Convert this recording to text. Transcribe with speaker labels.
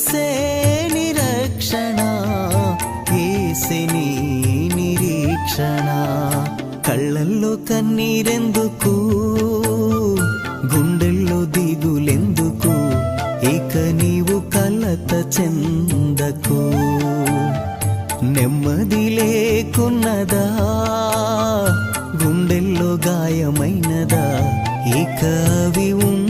Speaker 1: ఏసే నిరక్షణ ఏసే నిరీక్షణ కళ్ళల్లో కన్నీరెందుకు? గుండెల్లో దిగులెందుకు? ఇక నీవు కలత చెందకు? నెమ్మది లేకున్నదా? గుండెల్లో గాయమైనదా? ఇక అవి ఉన్న